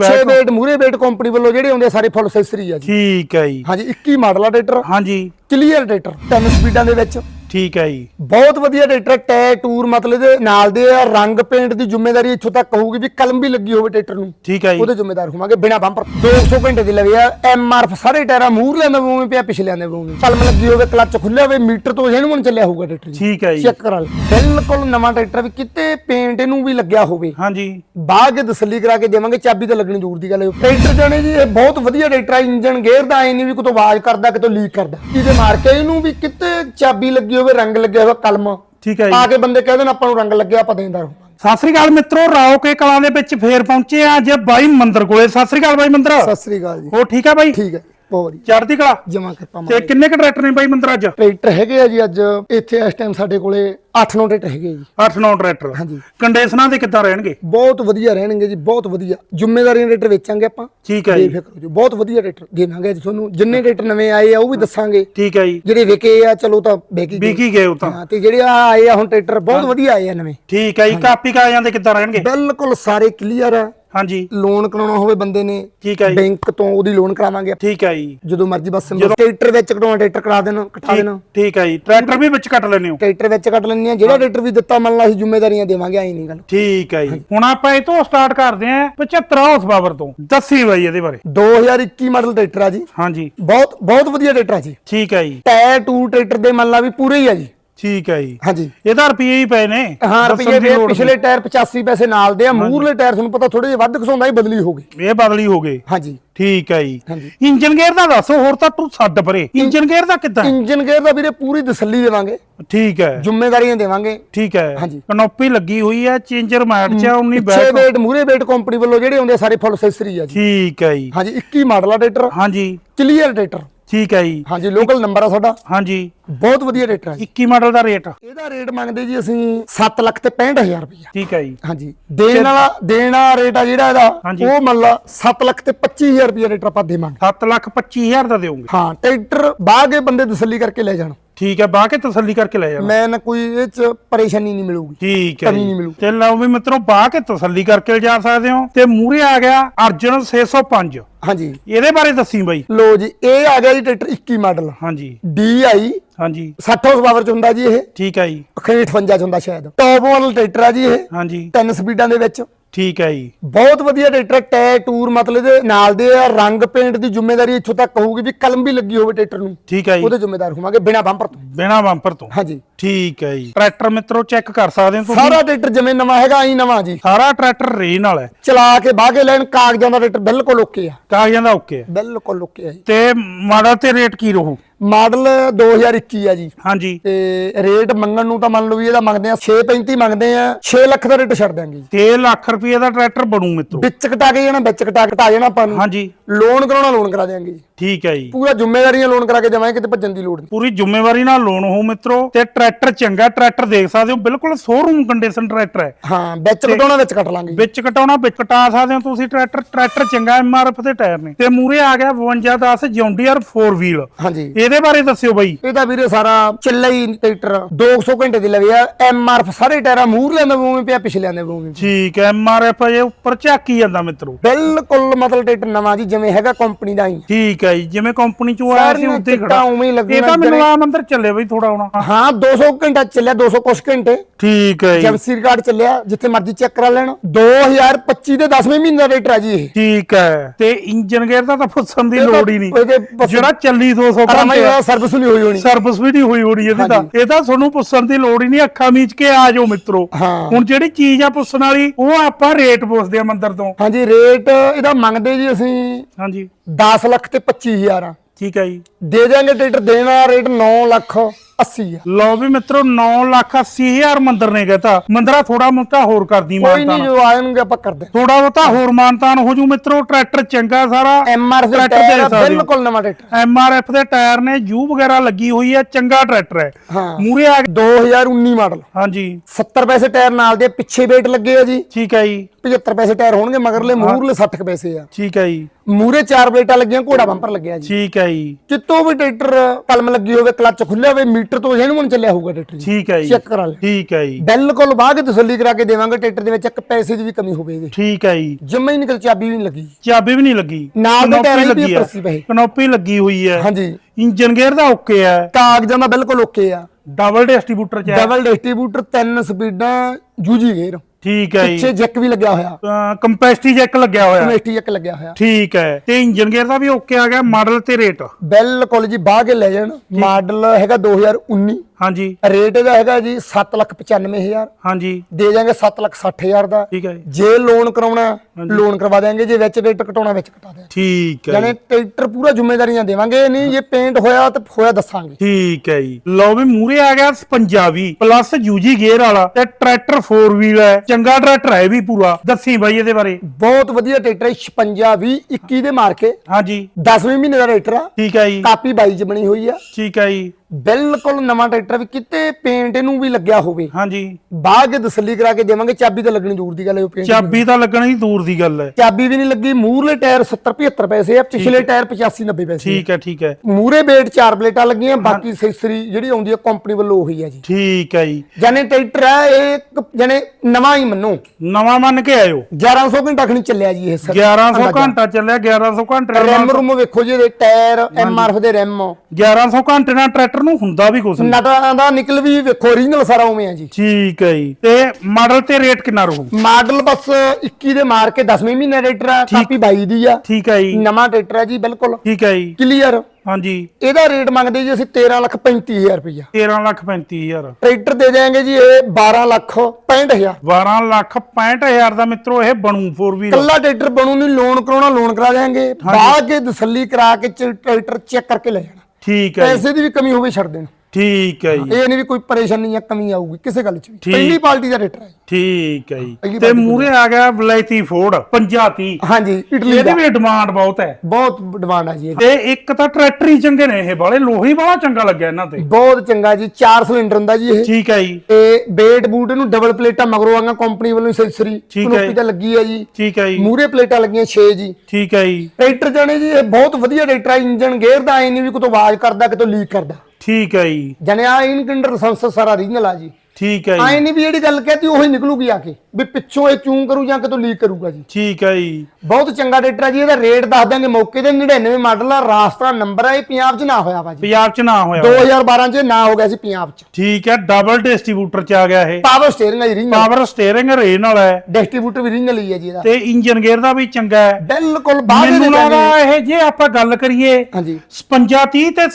6 Back- weight ਮੂਰੇ weight company ਵੱਲੋਂ ਜਿਹੜੇ ਆਉਂਦੇ ਸਾਰੇ ਫੁੱਲ ਅਸੈਸਰੀ ਆ ਜੀ। ਠੀਕ ਹੈ ਜੀ। ਹਾਂਜੀ 21 ਮਾਡਲ ਆ ਟਰੈਕਟਰ। ਹਾਂਜੀ। ਕਲੀਅਰ ਟਰੈਕਟਰ ਤਿੰਨ ਸਪੀਡਾਂ ਦੇ ਵਿੱਚ। ਠੀਕ ਹੈ ਜੀ। ਬਹੁਤ ਵਧੀਆ ਟਰੈਕਟਰ ਟਾਇਰ ਟੂਰ ਮਤਲਬ ਦੇ ਨਾਲ ਦੇ ਆ ਰੰਗ ਪੇਂਟ ਦੀ ਜ਼ਿੰਮੇਵਾਰੀ ਇੱਥੋਂ ਤੱਕ ਹੋਊਗੀ ਵੀ ਕਲਮ ਵੀ ਲੱਗੀ ਹੋਵੇ ਟਰੈਕਟਰ ਨੂੰ। ਠੀਕ ਹੈ ਜੀ। ਉਹਦੇ ਜ਼ਿੰਮੇਦਾਰ ਹੋਵਾਂਗੇ ਬਿਨਾ ਬੰਪਰ। 200 ਘੰਟੇ ਦੀ ਲਵੇ ਆ ਐਮਆਰਐਫ ਸਾਰੇ ਟਾਇਰਾਂ ਮੂਹਰਲਿਆਂ ਦਾ ਉਵੇਂ ਪਿਆ ਪਿਛਲਿਆਂ ਦੇ ਉਵੇਂ ਕਲਮ ਲੱਗੀ ਹੋਵੇ ਕਲੱਚ ਖੁੱਲਿਆ ਹੋਵੇ ਮੀਟਰ ਤੋਂ ਜੈਨੂਨ ਚੱਲਿਆ ਹੋਊਗਾ ਟਰੈਕਟਰ ਠੀਕ ਹੈ ਜੀ। ਚੈੱਕ ਕਰਾ ਲਓ। ਬਿਲਕੁਲ ਨਵਾਂ ਟਰੈਕਟਰ ਵੀ ਕਿਤੇ ਪੇਂਟ ਇਹਨੂੰ ਵੀ ਲੱਗਿਆ ਹੋਵੇ। ਹਾਂਜੀ। ਬਾਅਦ ਕੇ ਤਸੱਲੀ ਕਰਾ ਕੇ ਦੇਵਾਂਗੇ ਚਾਬੀ ਤਾਂ ਲੱਗਣੀ ਦੂਰ ਦੀ ਗੱਲ ਹੈ। ਟਰੈਕਟਰ ਜਾਣੇ ਜੀ ਇਹ ਬਹੁਤ ਵਧੀਆ ਟਰੈਕਟਰ ਆ ਇੰਜਨ ਗੇਅਰ ਦਾ ਐ ਨਹੀਂ ਵੀ ਕਿਤੋਂ ਆਵਾਜ਼ ਕਰਦਾ ਕਿਤੋਂ ਲੀਕ ਕਰਦਾ। ਇਹਦੇ ਮਾਰ ਕੇ ਇਹਨੂੰ ਵੀ ਕਿਤੇ ਚਾਬੀ ਲੱਗੀ ਹੋਵੇ ਰੰਗ ਲੱਗਿਆ ਹੋਵੇ ਕਲਮ। ਠੀਕ ਹੈ ਜੀ। ਆ ਕੇ ਬੰਦੇ ਕਹਿ ਦੇਣ ਆਪਾਂ ਨੂੰ ਰੰਗ ਲੱਗਿਆ ਆਪਾਂ ਦੇਂਦਾ ਰਹੋ ਸਤਿ ਸ੍ਰੀ ਅਕਾਲ ਮਿੱਤਰੋ ਰਾਓ ਕੇ ਕਲਾਂ ਦੇ ਵਿੱਚ ਫੇਰ ਪਹੁੰਚੇ ਆ ਅੱਜ ਬਾਈ ਮੰਦਰ ਕੋਲੇ। ਸਤਿ ਸ੍ਰੀ ਅਕਾਲ ਬਾਈ ਮੰਦਰ। ਸਤਿ ਸ੍ਰੀ ਅਕਾਲ ਜੀ। ਹੋਰ ਠੀਕ ਆ ਬਾਈ? ਠੀਕ ਹੈ। ਬਹੁਤ ਵਧੀਆ ਚੜ੍ਹਦੀ ਕਲਾ? ਜਮਾ ਕਿਰਪਾ ਤੇ ਕਿੰਨੇ ਕ ਟਰੈਕਟਰ ਨੇ ਬਾਈ ਮੰਦਰ ਅੱਜ ਟਰੈਕਟਰ ਹੈਗੇ ਆ ਜੀ ਅੱਜ ਇੱਥੇ ਇਸ ਟਾਈਮ ਸਾਡੇ ਕੋਲੇ 8-9 ਟਰੈਕਟਰ ਹੈਗੇ ਜੀ। 8-9 ਟਰੈਕਟਰ। ਹਾਂਜੀ। ਕੰਡੀਸ਼ਨਾਂ ਦੇ ਕਿੱਦਾਂ ਰਹਿਣਗੇ? ਬਹੁਤ ਵਧੀਆ ਰਹਿਣਗੇ ਜੀ ਬਹੁਤ ਵਧੀਆ। ਜ਼ਿੰਮੇਵਾਰੀਆਂ ਟਰੈਕਟਰ ਵੇਚਾਂਗੇ ਆਪਾਂ। ਠੀਕ ਹੈ ਜੀ। ਬੇਫਿਕਰ ਜਾਓ ਬਹੁਤ ਵਧੀਆ ਟਰੈਕਟਰ ਦੇਵਾਂਗੇ ਜੀ ਤੁਹਾਨੂੰ। ਜਿੰਨੇ ਟਰੈਕਟਰ ਨਵੇਂ ਆਏ ਆ ਉਹ ਵੀ ਦੱਸਾਂਗੇ। ਠੀਕ ਹੈ ਜੀ। ਜਿਹੜੇ ਵਿਕੇ ਆ ਚਲੋ ਤਾਂ ਵਿਕ ਗਏ। ਵਿਕੀ ਗਏ ਉਹ ਤਾਂ। ਹਾਂ ਤੇ ਜਿਹੜੇ ਆ ਆਏ ਆ ਹੁਣ ਟਰੈਕਟਰ ਬਹੁਤ ਵਧੀਆ ਆਏ ਆ ਨਵੇਂ। ਠੀਕ ਹੈ ਜੀ ਕਾਪੀ ਕਾਗਜ਼ਾਂ ਦੇ ਕਿੱਦਾਂ ਰਹਿਣਗੇ? ਬਿਲਕੁਲ ਸਾਰੇ ਕਲੀਅਰ ਆ। ਹਾਂਜੀ। ਲੋਨ ਕਰਾਉਣਾ ਹੋਵੇ ਬੰਦੇ ਨੇ ਠੀਕ ਹੈ ਜੀ। ਬੈਂਕ ਤੋਂ ਉਹਦੀ ਲੋਨ ਕਰਾਵਾਂਗੇ ਠੀਕ ਹੈ ਜੀ। ਜਦੋਂ ਮਰਜ਼ੀ ਬਸ ਟਰੈਕਟਰ ਵਿੱਚ ਕਟਾਉਣਾ ਟਰੈਕਟਰ ਕਰਾ ਦੇਣਾ ਕਟਾ ਦੇਣਾ। ਠੀਕ ਹੈ ਜੀ। ਟਰੈਕਟਰ ਵੀ ਵਿੱਚ ਕੱਟ ਲੈਣੇ ਹੋ? ਟਰੈਕਟਰ ਵਿੱਚ ਕੱਟ ਲੈਣੀ ਆ ਜਿਹੜਾ ਟਰੈਕਟਰ ਵੀ ਦਿੱਤਾ ਮੰਨ ਲਾ ਅਸੀਂ ਜ਼ਿੰਮੇਵਾਰੀਆਂ ਦੇਵਾਂਗੇ ਆਈ ਨਹੀਂ ਗੱਲ। ਠੀਕ ਹੈ ਜੀ। ਹੁਣ ਆਪਾਂ ਇਹ ਤੋਂ ਸਟਾਰਟ ਕਰਦੇ ਆਂ 75 ਹਾਰਸ ਪਾਵਰ ਤੋਂ। ਦੱਸੀ ਬਾਈ ਇਹਦੇ ਬਾਰੇ। 2021 ਮਾਡਲ ਟਰੈਕਟਰ ਆ ਜੀ। ਹਾਂਜੀ। ਬਹੁਤ ਬਹੁਤ ਵਧੀਆ ਟਰੈਕਟਰ ਆ ਜੀ। ਠੀਕ ਹੈ ਜੀ। ਟਾਇਰ 2 ਟਰੈਕਟਰ ਦੇ ਮੰਨ ਲਾ ਵੀ ਪੂਰੇ ਹੀ ਆ ਜੀ। ਠੀਕ ਹੈ ਜੀ। ਹਾਂਜੀ। ਇਹਦਾ ਰੁਪਏ ਹੀ ਪਏ ਨੇ। ਹਾਂ ਰੁਪਏ ਦੀ ਪਿਛਲੇ ਟਾਇਰ 85 ਪੈਸੇ ਨਾਲ ਦੇ ਆ ਮੂਹਰਲੇ ਟਾਇਰ ਤੁਹਾਨੂੰ ਪਤਾ ਥੋੜੇ ਜਿਹਾ ਵੱਧ ਘਸਾਉਂਦਾ ਹੀ ਬਦਲੀ ਹੋ ਗਈ। ਇਹ ਬਦਲੀ ਹੋ ਗਏ। ਹਾਂਜੀ। ਠੀਕ ਹੈ ਜੀ। ਇੰਜਨ ਗੇਅਰ ਦਾ ਦੱਸੋ ਹੋਰ ਤਾਂ ਤੂੰ ਛੱਡ ਪਰੇ। ਇੰਜਨ ਗੇਅਰ ਦਾ ਕਿੱਦਾਂ? ਇੰਜਨ ਗੇਅਰ ਦਾ ਵੀਰੇ ਪੂਰੀ ਤਸੱਲੀ ਦੇਵਾਂਗੇ। ਠੀਕ ਹੈ। ਜ਼ਿੰਮੇਵਾਰੀਆਂ ਦੇਵਾਂਗੇ। ਠੀਕ ਹੈ। ਹਾਂਜੀ। ਕਨੋਪੀ ਲੱਗੀ ਹੋਈ ਹੈ ਚੇਂਜਰ ਮੈਟ ਚ 19 ਪਿੱਛੇ ਬੈਕ ਵੇਟ ਮੂਰੇ ਵੇਟ ਕੰਪਨੀ ਵੱਲੋਂ ਜਿਹੜੇ ਆਉਂਦੇ ਸਾਰੇ ਫੁੱਲ ਅਸੈਸਰੀ ਆ ਜੀ। ਠੀਕ ਹੈ ਜੀ। ਹਾਂਜੀ 21 ਮਾਡਲ ਆ ਟਰੈਕਟਰ। ਹਾਂਜੀ। Clear tractor. ਠੀਕ ਹੈ ਜੀ। ਹਾਂਜੀ ਲੋਕਲ ਨੰਬਰ ਆ ਸਾਡਾ ਹਾਂਜੀ। ਬਹੁਤ ਵਧੀਆ ਆ ਜੀ। 21 ਮਾਡਲ ਦਾ ਰੇਟ ਇਹਦਾ ਰੇਟ ਮੰਗਦੇ ਜੀ ਅਸੀਂ 7 ਲੱਖ ਤੇ 65000 ਰੁਪਇਆ ਠੀਕ ਹੈ ਜੀ। ਹਾਂਜੀ। ਦੇਣ ਵਾਲਾ ਦੇਣ ਵਾਲਾ ਰੇਟ ਆ ਜਿਹੜਾ ਇਹਦਾ। ਉਹ ਮੰਨ ਲਾ 7 ਲੱਖ ਤੇ 25000 ਰੁਪਇਆ ਰੇਟ ਆਪਾਂ ਦੇਵਾਂਗੇ। 7 ਲੱਖ 25000 ਦਾ ਦੇਵੋਗੇ। ਹਾਂ ਟਰੈਕਟਰ ਕੇ ਬੰਦੇ ਤਸੱਲੀ ਕਰਕੇ ਲੈ ਜਾਣ। ਠੀਕ ਹੈ ਬਾਹ ਕੇ ਤਸੱਲੀ ਕਰਕੇ ਲੈ ਜਾਣਾ। ਮੈਂ ਨਾ ਕੋਈ ਇਹ ਚ ਪਰੇਸ਼ਾਨੀ ਨਹੀਂ ਮਿਲੂਗੀ। ਠੀਕ ਹੈ ਕਮੀ। ਨਹੀਂ ਮਿਲੂ। ਤੇ ਲਓ ਵੀ ਮਿੱਤਰੋ ਬਾਹ ਕੇ ਤਸੱਲੀ ਕਰਕੇ ਲਿਜਾ ਸਕਦੇ ਹੋ। ਤੇ ਮੂਰੇ ਆ ਗਿਆ ਅਰਜਨ 605 ਹਾਂਜੀ। ਇਹਦੇ ਬਾਰੇ ਦੱਸੀ ਬਾਈ। ਲੋ ਜੀ ਇਹ ਆ ਗਿਆ ਜੀ ਟਰੈਕਟਰ 21 ਮਾਡਲ। ਹਾਂਜੀ। DI ਹਾਂਜੀ। 60 ਹਾਰਸ ਪਾਵਰ ਚ ਹੁੰਦਾ ਜੀ ਇਹ। ਠੀਕ ਹੈ ਜੀ। ਅਖਰੀ 58 ਚ ਹੁੰਦਾ ਸ਼ਾਇਦ। ਟੌਪ ਮਾਡਲ ਟਰੈਕਟਰ ਆ ਜੀ ਇਹ। ਹਾਂਜੀ। ਤਿੰਨ ਸਪੀਡਾਂ ਦੇ ਵਿੱਚ। ਠੀਕ ਹੈ ਜੀ। ਬਹੁਤ ਵਧੀਆ ਟਰੈਕਟਰ ਟਾਇਰ ਟੂਰ ਮਤਲਬ ਦੇ ਨਾਲ ਦੇ ਆ ਰੰਗ ਪੇਂਟ ਦੀ ਜ਼ਿੰਮੇਵਾਰੀ ਇੱਥੋਂ ਤੱਕ ਹੋਊਗੀ ਵੀ ਕਲਮ ਵੀ ਲੱਗੀ ਹੋਵੇ ਟਰੈਕਟਰ ਨੂੰ। ਠੀਕ ਹੈ ਜੀ। ਉਹਦੇ ਜ਼ਿੰਮੇਦਾਰ ਹੋਵਾਂਗੇ ਬਿਨਾ ਬੰਪਰ ਤੋਂ। ਬਿਨਾ ਬੰਪਰ ਤੋਂ। ਹਾਂਜੀ। ਠੀਕ ਹੈ ਜੀ। ਟਰੈਕਟਰ ਮਿੱਤਰੋ ਚੈੱਕ ਕਰ ਸਕਦੇ ਹੋ ਤੁਸੀਂ। ਸਾਰਾ ਟਰੈਕਟਰ ਜਿਵੇਂ ਨਵਾਂ ਹੈਗਾ ਆਈ ਨਵਾਂ ਜੀ। ਸਾਰਾ ਟਰੈਕਟਰ ਰੇਨ ਵਾਲਾ ਹੈ। ਚਲਾ ਕੇ ਬਾਹ ਕੇ ਲੈਣ ਕਾਗਜ਼ਾਂ ਦਾ ਟਰੈਕਟਰ ਬਿਲਕੁਲ ਓਕੇ ਆ। ਕਾਗਜ਼ਾਂ ਦਾ ਓਕੇ ਹੈ ਬਿਲਕੁਲ ਓਕੇ ਆ ਜੀ। ਤੇ ਮਾਡਲ ਤੇ ਰੇਟ ਕੀ ਰਹੂ? ਮਾਡਲ 2021 ਆ ਜੀ। ਹਾਂਜੀ। ਤੇ ਰੇਟ ਮੰਗਣ ਨੂੰ ਤਾਂ ਮੰਨ ਲਓ ਵੀ ਇਹਦਾ ਮੰਗਦੇ ਆ 635 ਮੰਗਦੇ ਆ 6 ਲੱਖ ਦਾ ਰੇਟ ਛੱਡ ਦਾਂਗੇ ਜੀ। 6 ਲੱਖ ਰੁਪਏ ਦਾ ਟਰੈਕਟਰ ਬਣੂ ਮਿੱਤਰੋ। ਵਿੱਚ ਕਟਾ ਕੇ ਜਾਣਾ ਵਿੱਚ ਕਟਾ ਕਟਾ ਜਾਣਾ ਆਪਾਂ ਨੂੰ। ਹਾਂਜੀ। ਲੋਨ ਕਰਾਉਣਾ ਲੋਨ ਕਰਾ ਦਿਆਂਗੇ ਜੀ। ਠੀਕ ਹੈ ਜੀ। ਪੂਰਾ ਜ਼ਿੰਮੇਵਾਰੀਆਂ ਲੋਨ ਕਰਾ ਕੇ ਜਾਵਾਂਗੇ ਕਿਤੇ ਭੱਜਣ ਦੀ ਲੋੜ ਨਹੀਂ। ਪੂਰੀ ਜ਼ਿੰਮੇਵਾਰੀ ਨਾਲ ਲੋਨ ਹੋ ਮਿੱਤਰੋ ਤੇ ਟਰੈਕਟਰ ਚੰਗਾ ਟਰੈਕਟਰ ਦੇਖ ਸਕਦੇ ਹੋ ਬਿਲਕੁਲ ਸ਼ੋਰੂਮ ਕੰਡੀਸ਼ਨ ਟਰੈਕਟਰ ਹੈ। ਹਾਂ ਵਿੱਚ ਕਟਾਉਣਾ ਵਿੱਚ ਕੱਟ ਲਾਂਗੇ। ਵਿੱਚ ਕਟਾਉਣਾ ਵਿੱਚ ਕਟਾ ਸਕਦੇ ਹੋ ਤੁਸੀਂ ਟਰੈਕਟਰ। ਟਰੈਕਟਰ ਚੰਗਾ ਐਮਆਰਐਫ ਦੇ ਟਾਇਰ ਨੇ। ਤੇ ਮੂਰੇ ਆ ਗਿਆ 5210 ਜੌਂਡੀਅਰ 4 ਵੀਲ ਹਾਂਜੀ। ਇਹਦੇ ਬਾਰੇ ਦੱਸਿਓ ਬਾਈ। ਇਹ ਤਾਂ ਵੀਰੇ ਸਾਰਾ ਚੱਲਾ ਹੀ ਟਰੈਕਟਰ। 200 ਘੰਟੇ ਦੀ ਲਵੇ ਆ। ਐਮਆਰਐਫ ਸਾਰੇ ਟਾਇਰਾਂ ਮੂਹਰਲਿਆਂ ਦਾ ਉਵੇਂ ਪਿਆ ਪਿਛਲਿਆਂ ਦੇ ਪਿਆ। ਠੀਕ ਹੈ ਐਮਆਰਐਫ ਅਜੇ ਉੱਪਰ ਝਾਕੀ ਜਾਂਦਾ ਮਿੱਤਰੋ। ਬਿਲਕੁਲ ਮਤਲਬ ਟਰੈਕਟਰ ਨਵਾਂ ਜੀ ਜਿਵੇਂ ਹੈਗਾ ਕੰਪਨੀ ਦਾ ਹੀ। ਠੀਕ ਹੈ ਜੀ ਜਿਵੇਂ ਕੰਪਨੀ ਚੋਂ ਆਇਆ ਸੀ ਉੱਤੇ ਖੜਾ। ਉਵੇਂ ਹੀ ਲੱਗਣਾ ਇਹ ਤਾਂ ਮੈਨੂੰ ਜਿਵੇਂ- ਆ ਮੰਦਰ ਚੱਲੇ ਬਈ ਥੋੜਾ ਆਉਣਾ ਹਾਂ 200 ਘੰਟਾ ਚੱਲਿਆ 200 ਕੁਛ ਘੰਟੇ। ਠੀਕ ਹੈ ਜੀ। ਜਬਸੀ ਰਿਕਾਰਡ ਚੱਲਿਆ ਜਿੱਥੇ ਮਰਜ਼ੀ ਚੈੱਕ ਕਰਾ ਲੈਣ। 2025 ਦੇ 10ਵੇਂ ਮਹੀਨੇ ਦਾ ਰੇਟ ਆ ਜੀ ਇਹ। ਠੀਕ ਹੈ ਤੇ ਇੰਜਨ ਗੇਅਰ ਦਾ ਤਾਂ ਪੁੱਛਣ ਦੀ ਲੋੜ ਹੀ ਨਹੀਂ। ਇਹਦੇ ਜਿਹੜਾ ਚੱਲੀ 200 ਆਰਾਮ ਘੰਟੇ ਨਾਲ ਸਰਵਿਸ ਨਹੀਂ ਹੋਈ ਹੋਣੀ। ਸਰਵਿਸ ਵੀ ਨਹੀਂ ਹੋਈ ਹੋਣੀ ਇਹਦੀ ਤਾਂ। ਇਹ ਤਾਂ ਤੁਹਾਨੂੰ ਪੁੱਛਣ ਦੀ ਲੋੜ ਹੀ ਨਹੀਂ ਅੱਖਾਂ ਮੀਚ ਕੇ ਆ ਜਾਓ ਮਿੱਤਰੋ। ਹੁਣ ਜਿਹੜੀ ਚੀਜ਼ ਆ ਪੁੱਛਣ ਵਾਲੀ ਉਹ ਆਪਾਂ ਰੇਟ ਪੁੱਛਦੇ ਆ ਮੰਦਰ ਤੋਂ। ਹਾਂਜੀ ਰੇਟ ਇਹਦਾ ਮੰਗਦੇ ਜੀ ਅਸੀਂ ਹਾਂਜੀ। 10 ਲੱਖ ਤੇ 25000 ਆ ਠੀਕ ਹੈ ਜੀ। ਦੇ ਦਿਆਂਗੇ ਟਰੈਕਟਰ ਦੇਣ ਰੇਟ 9 ਲੱਖ। 80 ਆ ਲਓ ਵੀ ਮਿੱਤਰੋ 9 ਲੱਖ 80 ਹਜ਼ਾਰ ਮੰਦਰ ਨੇ ਕਹਤਾ ਮੰਦਰਾ ਥੋੜਾ ਮੋਟਾ ਹੋਰ ਕਰਦੀ ਕੋਈ ਨਹੀਂ ਮਾਨਤਾਨ ਜੋ ਆਣਗੇ ਆਪਾਂ ਕਰਦੇ ਥੋੜਾ ਬਹੁਤਾ ਹੋਰ ਮਾਨਤਾਨ ਹੋ ਜੂ ਮਿੱਤਰੋ ਟਰੈਕਟਰ ਚੰਗਾ ਸਾਰਾ ਐਮਆਰਐਫ ਟਰੈਕਟਰ ਦੇ ਟਾਇਰ ਸਕਦੇ ਹੋ। ਬਿਲਕੁਲ ਨਵਾਂ ਟਰੈਕਟਰ ਐਮਆਰਐਫ ਦੇ ਟਾਇਰ ਨੇ ਜੂ ਵਗੈਰਾ ਲੱਗੀ ਹੋਈ ਹੈ ਚੰਗਾ ਟਰੈਕਟਰ ਹੈ ਹਾਂ ਮੂਰੇ ਆ 2019 ਮਾਡਲ ਹਾਂਜੀ 70 ਪੈਸੇ ਟਾਇਰ ਨਾਲ ਦੇ ਪਿੱਛੇ ਵੇਟ ਲੱਗੇ ਆ ਜੀ ਠੀਕ ਹੈ ਜੀ 75 ਪੈਸੇ ਟਾਇਰ ਹੋਣਗੇ ਮਗਰਲੇ ਮੂਰਲੇ 60 ਕੁ ਪੈਸੇ ਆ। ਠੀਕ ਹੈ ਜੀ। ਮੂਰੇ ਚਾਰ ਪਲੇਟਾਂ ਲੱਗੀਆਂ ਘੋੜਾ ਬੰਪਰ ਲੱਗਿਆ ਜੀ। ਠੀਕ ਹੈ ਜੀ। ਕਿਤੋਂ ਵੀ ਟਰੈਕਟਰ ਕਲਮ ਲੱਗੀ ਹੋਵੇ ਕਲੱਚ ਖੁੱਲਿਆ ਹੋਵੇ ਮੀਟਰ ਤੋਂ ਜੈਨੂਨ ਚੱਲਿਆ ਹੋਊਗਾ ਟਰੈਕਟਰ ਜੀ। ਠੀਕ ਹੈ ਜੀ। ਚੈੱਕ ਕਰਾ ਲੈ ਠੀਕ ਹੈ ਜੀ। ਬਿਲਕੁਲ ਬਾਅਦ ਕੇ ਤਸੱਲੀ ਕਰਾ ਕੇ ਦੇਵਾਂਗੇ ਟਰੈਕਟਰ ਦੇ ਵਿੱਚ ਇੱਕ ਪੈਸੇ ਦੀ ਵੀ ਕਮੀ ਹੋਵੇ ਇਹਦੇ। ਠੀਕ ਹੈ ਜੀ। ਜੰਮੇ ਹੀ ਨਿਕਲ ਚਾਬੀ ਵੀ ਨਹੀਂ ਲੱਗੀ। ਚਾਬੀ ਵੀ ਨਹੀਂ ਲੱਗੀ। ਨਾਲ ਦੇ ਟਾਇਰਾਂ ਆ। 80 ਪੈਸੇ ਕਨੋਪੀ ਲੱਗੀ ਹੋਈ ਹੈ। ਹਾਂਜੀ। ਇੰਜਨ ਗੇਅਰ ਦਾ ਓਕੇ ਹੈ। ਕਾਗਜ਼ਾਂ ਦਾ ਬਿਲਕੁਲ ਓਕੇ ਆ। ਡਬਲ ਡਿਸਟ੍ਰੀਬਿਊਟਰ ਚ ਡਬਲ ਡਿਸਟ੍ਰੀਬਿਊਟਰ ਤਿੰਨ ਸਪੀਡਾਂ ਜੂਜੀ ਗੇਅਰ। ਠੀਕ ਹੈ ਜੀ। ਪਿੱਛੇ ਜੈਕ ਵੀ ਲੱਗਿਆ ਹੋਇਆ। ਕੰਪੈਸਟੀ ਚੈੱਕ ਲੱਗਿਆ ਹੋਇਆ। ਕਮੇਟੀ ਜੈਕ ਲੱਗਿਆ ਹੋਇਆ। ਠੀਕ ਹੈ। ਤੇ ਇੰਜਨ ਗੇਅਰ ਦਾ ਵੀ ਓਕੇ ਆ ਗਿਆ ਮਾਡਲ ਤੇ ਰੇਟ ਬਿਲਕੁਲ ਜੀ ਬਾਹ ਕੇ ਲੈ ਜਾਣ। ਮਾਡਲ ਹੈਗਾ 2019 ਹਾਂਜੀ। ਰੇਟ ਇਹਦਾ ਹੈਗਾ ਜੀ 795000 ਹਾਂਜੀ। ਦੇ ਜਾਾਂਗੇ 760000 ਦਾ। ਠੀਕ ਹੈ ਜੀ। ਜੇ ਲੋਨ ਕਰਾਉਣਾ ਲੋਨ ਕਰਵਾ ਦੇਾਂਗੇ ਜੇ ਵਿੱਚ ਰੇਟ ਕਟਾਉਣਾ ਵਿੱਚ ਕਟਾ ਦੇ ਠੀਕ ਹੈ ਯਾਨੀ ਟਰੈਕਟਰ ਪੂਰਾ ਜ਼ਿੰਮੇਵਾਰੀਆਂ ਦੇਵਾਂਗੇ ਨਹੀਂ ਜੇ ਪੇਂਟ ਹੋਇਆ ਤਾਂ ਹੋਇਆ ਦੱਸਾਂਗੇ। ਠੀਕ ਹੈ ਜੀ। ਲਓ ਵੀ ਮੂਰੇ ਆ ਗਿਆ ਪੰਜਾਬੀ ਪਲੱਸ ਯੂਜੀ ਗੇਅਰ ਵਾਲਾ ਤੇ ਟਰੈਕਟਰ 4 ਵੀਲ ਹੈ। ਚੰਗਾ ਟਰੈਕਟਰ ਹੈ ਵੀ ਪੂਰਾ। ਦੱਸੀ ਬਾਈ ਇਹਦੇ ਬਾਰੇ। ਬਹੁਤ ਵਧੀਆ ਟਰੈਕਟਰ ਹੈ 56 20 21 ਦੇ ਮਾਰ ਕੇ ਹਾਂਜੀ। 10ਵੇਂ ਮਹੀਨੇ ਦਾ ਟਰੈਕਟਰ ਆ। ਠੀਕ ਹੈ ਜੀ। ਕਾਪੀ 22 ਚ ਬਣੀ ਹੋਈ ਆ। ਠੀਕ ਹੈ ਜੀ। ਬਿਲਕੁਲ ਨਵਾਂ ਟਰੈਕਟਰ ਵੀ ਕਿਤੇ ਪੇਂਟ ਇਹਨੂੰ ਵੀ ਲੱਗਿਆ ਹੋਵੇ। ਹਾਂਜੀ। ਬਾਅਦ ਕੇ ਤਸੱਲੀ ਕਰਾ ਕੇ ਦੇਵਾਂਗੇ ਚਾਬੀ ਤਾਂ ਲੱਗਣੀ ਦੂਰ ਦੀ ਗੱਲ ਹੈ ਉਹ ਪੇਂਟ ਚਾਬੀ ਤਾਂ ਲੱਗਣਾ ਦੂਰ ਦੀ ਗੱਲ ਹੈ। ਚਾਬੀ ਵੀ ਨਹੀਂ ਲੱਗੀ ਮੂਰਲੇ ਟਾਇਰ 70 75 ਪੈਸੇ ਆ ਪਿਛਲੇ ਟਾਇਰ 85 90 ਪੈਸੇ ਠੀਕ ਹੈ ਠੀਕ ਹੈ। ਮੂਰੇ ਬੇਟ ਚਾਰ ਪਲੇਟਾਂ ਲੱਗੀਆਂ ਬਾਕੀ ਸੈਸਰੀ ਜਿਹੜੀ ਆਉਂਦੀ ਹੈ ਕੰਪਨੀ ਵੱਲੋਂ ਉਹੀ ਹੈ ਜੀ। ਠੀਕ ਹੈ ਜੀ। ਜਾਨੇ ਟਰੈਕਟਰ ਹੈ ਇਹ ਜਾਨੇ ਨਵਾਂ ਹੀ ਮੰਨੋ। ਨਵਾਂ ਮੰਨ ਕੇ ਆਇਓ। 1100 ਘੰਟਾ ਖਣੀ ਚੱਲਿਆ ਜੀ ਇਹ ਸਰ। 1100 ਘੰਟਾ ਚੱਲਿਆ 1100 ਘੰਟੇ ਰੈਮ ਰੂਮ ਵੇਖੋ ਜੀ ਇਹਦੇ ਟਾਇਰ ਐਮਆਰਐਫ ਦੇ ਰੈਮ 1100 ਘੰਟੇ ਨਾਲ ਟਰੈਕਟਰ ਨੂੰ ਹੁੰਦਾ ਵੀ ਕੁਛ ਨਹੀਂ। ਨਟਾਂ ਦਾ ਨਿਕਲ ਵੀ ਵੇਖੋ ਓਰੀਜਨਲ ਸਾਰਾ ਉਵੇਂ ਆ ਜੀ। ਠੀਕ ਹੈ ਜੀ। ਤੇ ਮਾਡਲ ਤੇ ਰੇਟ ਕਿੰਨਾ ਰਹੂ? ਮਾਡਲ ਬਸ 21 ਦੇ ਮਾਰ ਕੇ 10ਵੇਂ ਮਹੀਨੇ ਟਰੈਕਟਰ ਆ ਕਾਪੀ 22 ਦੀ ਆ। ਠੀਕ ਹੈ ਜੀ। ਨਵਾਂ ਟਰੈਕਟਰ ਹੈ ਜੀ ਬਿਲਕੁਲ। ਠੀਕ ਹੈ ਜੀ। ਕਲੀਅਰ ਹਾਂਜੀ। ਇਹਦਾ ਰੇਟ ਮੰਗਦੇ ਜੀ ਅਸੀਂ 13 ਲੱਖ 35000 ਰੁਪਇਆ 13 ਲੱਖ 35000 ਟਰੈਕਟਰ ਦੇ ਦੇਾਂਗੇ ਜੀ ਇਹ 12 ਲੱਖ 65000 12 ਲੱਖ 65000 ਦਾ ਮਿੱਤਰੋ ਇਹ ਬਣੂ 4 ਵੀਲ ਕੱਲਾ ਟਰੈਕਟਰ ਬਣੂ ਨਹੀਂ ਲੋਨ ਕਰਾਉਣਾ ਲੋਨ ਕਰਾ ਦੇਾਂਗੇ ਬਾਅਦ ਕੇ ਤਸੱਲੀ ਕਰਾ ਕੇ ਟਰੈਕਟਰ ਚੈੱਕ ਕਰਕੇ ਲੈ ਜਾਣਾ। ਠੀਕ ਹੈ ਪੈਸੇ ਦੀ ਵੀ ਕਮੀ ਹੋਵੇ ਛੱਡ ਦੇਣਾ। ਠੀਕ ਹੈ ਜੀ। ਇਹ ਨਹੀਂ ਵੀ ਕੋਈ ਪਰੇਸ਼ਾਨੀ ਜਾਂ ਕਮੀ ਆਊਗੀ ਕਿਸੇ ਗੱਲ 'ਚ ਵੀ। ਠੀਕ। ਪਹਿਲੀ ਪਾਰਟੀ ਦਾ ਟਰੈਕਟਰ ਹੈ। ਠੀਕ ਹੈ ਜੀ। ਤੇ ਮੂਰੇ ਆ ਗਿਆ ਵਲੈਤੀ ਫੋਰਡ 50 ਹਾਂਜੀ ਇਟਲੀ ਇਹਦੀ ਦਾ। ਵੀ ਡਿਮਾਂਡ ਬਹੁਤ ਹੈ। ਬਹੁਤ ਡਿਮਾਂਡ ਆ ਜੀ ਇਹਦੀ। ਤੇ ਇੱਕ ਤਾਂ ਟਰੈਕਟਰ ਹੀ ਚੰਗੇ ਨੇ ਇਹ ਬਾਲੇ ਲੋਹੀ ਵਾਲਾ ਚੰਗਾ ਲੱਗਿਆ ਇਹਨਾਂ ਤੇ। ਬਹੁਤ ਚੰਗਾ ਜੀ 4 ਸਿਲੰਡਰ ਹੁੰਦਾ ਜੀ ਇਹ। ਠੀਕ ਹੈ ਜੀ। ਤੇ ਬੇਟ ਬੂਟ ਨੂੰ ਡਬਲ ਪਲੇਟਾਂ ਮਗਰੋਂ ਆਂਗਾ ਕੰਪਨੀ ਵੱਲੋਂ ਸੈਂਸਰੀ ਠੀਕ ਹੈ ਕਨੋਪੀ। ਤਾਂ ਲੱਗੀ ਹੈ ਜੀ। ਠੀਕ ਹੈ ਜੀ। ਮੂਰੇ ਪਲੇਟਾਂ ਲੱਗੀਆਂ 6 ਜੀ। ਠੀਕ ਹੈ ਜੀ। ਟਰੈਕਟਰ ਜਾਣੇ ਜੀ ਇਹ ਬਹੁਤ ਵਧੀਆ ਟਰੈਕਟਰ ਆ ਇੰਜਨ ਗੇਅਰ ਦਾ ਐ ਨਹੀਂ ਵੀ ਕਿਤੋਂ ਆਵਾਜ਼ ਕਰਦਾ ਕਿਤੋਂ ਲੀਕ ਕਰਦਾ। ਠੀਕ ਹੈ ਜੀ। ਜਨਿਆ ਆ ਇਨਕੰਡਰ ਲਾਇਸੈਂਸ ਸਾਰਾ ਰੀਜਨਲ ਆ ਜੀ। ਠੀਕ ਹੈ ਜੀ। ਐ ਨਹੀਂ ਵੀ ਜਿਹੜੀ ਗੱਲ ਕਹਤੀ ਉਹੀ ਨਿਕਲੂਗੀ ਆ ਕੇ ਵੀ ਪਿੱਛੋਂ ਇਹ ਚੂੰ ਕਰੂ ਜਾਂ ਕਿਤੋਂ ਲੀਕ ਕਰੂਗਾ ਜੀ। ਠੀਕ ਹੈ ਜੀ। ਬਹੁਤ ਚੰਗਾ ਟਰੈਕਟਰ ਆ ਜੀ ਇਹਦਾ ਰੇਟ ਦੱਸ ਦਾਂਗੇ ਮੌਕੇ ਤੇ 99 ਮਾਡਲ ਆ ਰਾਸਤਾ ਨੰਬਰ ਆ ਇਹ ਪੰਜਾਬ 'ਚ ਨਾ ਹੋਇਆ ਵਾ ਜੀ। ਪੰਜਾਬ ਚ ਨਾ ਹੋਇਆ 2012 'ਚ ਨਾ ਹੋ ਗਿਆ ਸੀ ਪੰਜਾਬ 'ਚ। ਠੀਕ ਹੈ ਡਬਲ ਡਿਸਟ੍ਰੀਬਿਊਟਰ ਚ ਆ ਗਿਆ ਇਹ। ਪਾਵਰ ਸਟੀਅਰਿੰਗ ਆ ਜੀ ਰੀਜਨਲ ਪਾਵਰ ਸਟੀਅਰਿੰਗ ਰੇ ਨਾਲ ਹੈ। ਡਿਸਟ੍ਰੀਬਿਊਟਰ ਵੀ ਰੀਜਨਲ ਹੀ ਹੈ ਜੀ ਇਹਦਾ। ਤੇ ਇੰਜਨ ਗੇਅਰ ਦਾ ਵੀ ਚੰਗਾ ਹੈ। ਬਿਲਕੁਲ ਬਾਹਰ ਦੇ ਮੈਨੂੰ ਲੱਗਦਾ ਇਹ ਜੇ ਆਪਾਂ ਗੱਲ ਕਰੀਏ ਹਾਂਜੀ। 56 30 ਤੇ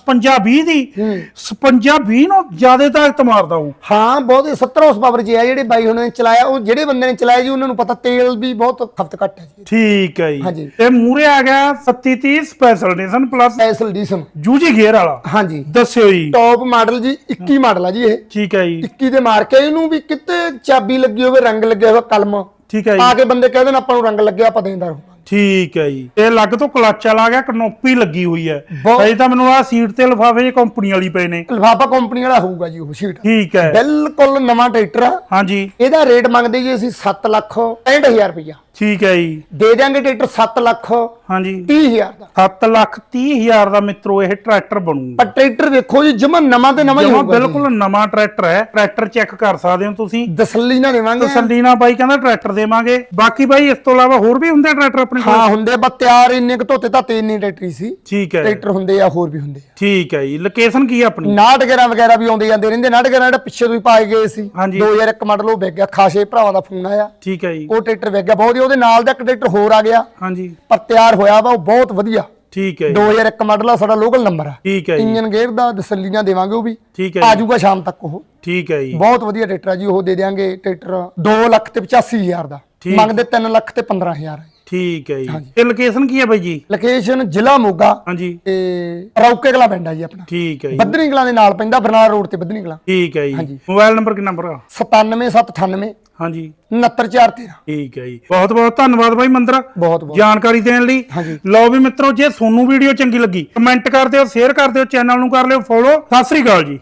56 20 ਦੀ 56 20 ਨੂੰ ਜ਼ਿਆਦਾ ਤਾਕਤ ਮਾਰਦਾ ਹੂੰ ਹਾਂ ਬਹੁਤ 70 ਹਾਰਸ ਪਾਵਰ ਜੀ ਆ ਜਿਹੜੇ ਬਾਈ ਹੁਣਾਂ ਨੇ ਚਲਾਇਆ ਉਹ ਜਿਹੜੇ ਬੰਦੇ ਨੇ ਚਲਾਇਆ ਜੀ ਉਹਨਾਂ ਨੂੰ ਪਤਾ ਤੇਲ ਵੀ ਬਹੁਤ ਖਪਤ ਘੱਟ ਹੈ ਜੀ। ਠੀਕ ਹੈ ਜੀ। ਹਾਂਜੀ। ਤੇ ਮੂਰੇ ਆ ਗਿਆ 37 30 ਸਪੈਸ਼ਲ ਐਡੀਸ਼ਨ ਪਲੱਸ ਐਸਲ ਡੀਸਮ ਜੂਜੀ ਗੇਅਰ ਵਾਲਾ। ਹਾਂਜੀ। ਦੱਸਿਓ ਜੀ। ਟੌਪ ਮਾਡਲ ਜੀ 21 ਮਾਡਲ ਆ ਜੀ ਇਹ। ਠੀਕ ਹੈ ਜੀ। 21 ਦੇ ਮਾਰ ਕੇ ਇਹਨੂੰ ਵੀ ਕਿਤੇ ਚਾਬੀ ਲੱਗੀ ਹੋਵੇ ਰੰਗ ਲੱਗਿਆ ਹੋਵੇ ਕਲਮ। ਠੀਕ ਹੈ ਜੀ। ਆ ਕੇ ਬੰਦੇ ਕਹਿੰਦੇ ਨੇ ਆਪਾਂ ਨੂੰ ਰੰਗ ਲੱਗਿਆ ਆਪਾਂ ਦੇਂਦਾ ਰਹਾਂਗੇ ਠੀਕ ਹੈ ਜੀ। ਇਹ ਲੱਗ ਤੋਂ ਕਲਚ ਵਾਲਾ ਆ ਗਿਆ ਕਨੋਪੀ ਲੱਗੀ ਹੋਈ ਹੈ। ਬਹੁਤ- ਸਹੀ ਤਾਂ ਮੈਨੂੰ ਆ ਸੀਟ ਤੇ ਲਿਫਾਫੇ ਕੰਪਨੀ ਵਾਲੀ ਪਏ ਨੇ। ਲਫਾਫਾ ਕੰਪਨੀ ਵਾਲਾ ਹੋਊਗਾ ਜੀ ਉਹ ਸ਼ੀਟ। ਠੀਕ ਹੈ। ਬਿਲਕੁਲ ਨਵਾਂ ਟਰੈਕਟਰ ਆ। ਹਾਂਜੀ। ਇਹਦਾ ਰੇਟ ਮੰਗਦੇ ਜੀ ਅਸੀਂ 7 ਲੱਖ 65000 ਰੁਪਇਆ ਠੀਕ ਹੈ ਜੀ। ਦੇ ਦਿਆਂਗੇ ਟਰੈਕਟਰ 7 ਲੱਖ ਹਾਂਜੀ। 30000 ਦਾ। 7 ਲੱਖ 30 ਹਜ਼ਾਰ ਦਾ ਮਿੱਤਰੋ ਇਹ ਟਰੈਕਟਰ ਬਣੂਗਾ। ਪਰ ਟਰੈਕਟਰ ਵੇਖੋ ਜੀ ਜਮਾ ਨਵਾਂ ਤੇ ਨਵਾਂ ਹੀ ਜਮਾ ਹੋਊਗਾ। ਬਿਲਕੁਲ ਨਵਾਂ ਟਰੈਕਟਰ ਹੈ। ਟਰੈਕਟਰ ਚੈੱਕ ਕਰ ਸਕਦੇ ਹੋ ਤੁਸੀਂ। ਤਸੱਲੀ ਨਾਲ ਦੇਵਾਂਗੇ। ਤਸੱਲੀ ਨਾਲ ਬਾਈ ਕਹਿੰਦਾ ਟਰੈਕਟਰ ਦੇਵਾਂਗੇ। ਬਾਕੀ ਬਾਈ ਇਸ ਤੋਂ ਇਲਾਵਾ ਹੋਰ ਵੀ ਹੁੰਦੇ ਆ ਟਰੈਕਟਰ ਆਪਣੇ ਕੋਲ? ਹਾਂ ਹੁੰਦੇ ਬਸ ਤਿਆਰ ਇੰਨੇ ਕੁ ਧੋਤੇ ਧਾਤੇ ਇੰਨੀ ਟਰੈਕਟਰੀ ਸੀ। ਠੀਕ ਹੈ। ਟਰੈਕਟਰ ਹੁੰਦੇ ਆ ਹੋਰ ਵੀ ਹੁੰਦੇ ਆ। ਠੀਕ ਹੈ ਜੀ। ਲੋਕੇਸ਼ਨ ਕੀ ਹੈ ਆਪਣੀ? ਨਾਟਗਰਾਂ ਵਗੈਰਾ ਵੀ ਆਉਂਦੇ ਜਾਂਦੇ ਰਹਿੰਦੇ। ਨਾਟਗਰਾਂ ਜਿਹੜਾ ਪਿੱਛੇ ਤੋਂ ਹੀ ਪਾਏ ਗਏ ਸੀ। ਹਾਂਜੀ। 2001 ਮਾਡਲ ਉਹ ਵਿਕ ਗਿਆ। ਖਾਸੇ ਭਰਾਵਾਂ ਦਾ ਫੋਨ ਆਇਆ। ਠੀਕ ਹੈ ਜੀ। ਉਹ ਟਰੈਕਟਰ ਵਿਕ ਗਿਆ। ਬਹੁਤ ਹੀ ਉਹਦੇ ਨਾਲ ਦਾ ਇੱਕ ਟਰੈਕਟਰ ਹੋਰ ਆ ਗਿਆ। ਹਾਂਜੀ। ਪਰ ਤਿਆਰ ਹੋਇਆ ਵਾ ਉਹ ਬਹੁਤ ਵਧੀਆ। ਠੀਕ ਹੈ ਜੀ। 2001 ਮਾਡਲ ਆ ਸਾਡਾ ਲੋਕਲ ਨੰਬਰ ਆ। ਠੀਕ ਹੈ ਜੀ। ਇੰਜਨ ਗੇਅਰ ਦਾ ਨਾਲ ਦੇਵਾਂਗੇ ਉਹ ਵੀ। ਠੀਕ ਹੈ ਆ ਜੀ। ਜਾਊਗਾ ਸ਼ਾਮ ਤੱਕ ਉਹ। ਠੀਕ ਹੈ ਜੀ। ਬਹੁਤ ਵਧੀਆ ਟਰੈਕਟਰ ਆ ਜੀ ਉਹ ਦੇ ਦਿਆਂਗੇ ਟਰੈਕਟਰ 2 ਲੱਖ ਤੇ 85000 ਦਾ। ਠੀਕ। ਮੰਗਦੇ 3 ਲੱਖ ਤੇ 15000 ਠੀਕ ਹੈ ਜੀ। ਤੇ ਲੋਕੇਸ਼ਨ ਕੀ ਹੈ ਬਾਈ ਜੀ? ਲੋਕੇਸ਼ਨ ਜ਼ਿਲ੍ਹਾ ਮੋਗਾ ਹਾਂਜੀ। ਤੇ ਰੌਕੇ ਕਲਾ ਪਿੰਡ ਆ ਜੀ ਆਪਣਾ। ਠੀਕ ਹੈ ਜੀ। ਬੱਦਨੀ ਕਲਾਂ ਦੇ ਨਾਲ ਪੈਂਦਾ ਬਰਨਾਲਾ ਰੋਡ ਤੇ ਬੱਦਨੀ ਕਲਾਂ। ਠੀਕ ਹੈ ਜੀ। ਹਾਂਜੀ। ਮੋਬਾਈਲ ਨੰਬਰ ਕਿੰਨਾ ਭਰਾ? 97798 ਹਾਂਜੀ। 69413 ਠੀਕ ਹੈ ਜੀ। ਬਹੁਤ ਬਹੁਤ ਧੰਨਵਾਦ ਬਾਈ ਮੰਦਰ। ਬਹੁਤ ਬਹੁਤ। ਜਾਣਕਾਰੀ ਦੇਣ ਲਈ। ਹਾਂਜੀ। ਲਓ ਵੀ ਮਿੱਤਰੋ ਜੇ ਤੁਹਾਨੂੰ ਵੀਡੀਓ ਚੰਗੀ ਲੱਗੀ ਕਮੈਂਟ ਕਰ ਦਿਓ ਸ਼ੇਅਰ ਕਰ ਦਿਓ ਚੈਨਲ ਨੂੰ ਕਰ ਲਿਓ ਫੋਲੋ ਸਤਿ ਸ੍ਰੀ ਅਕਾਲ ਜੀ।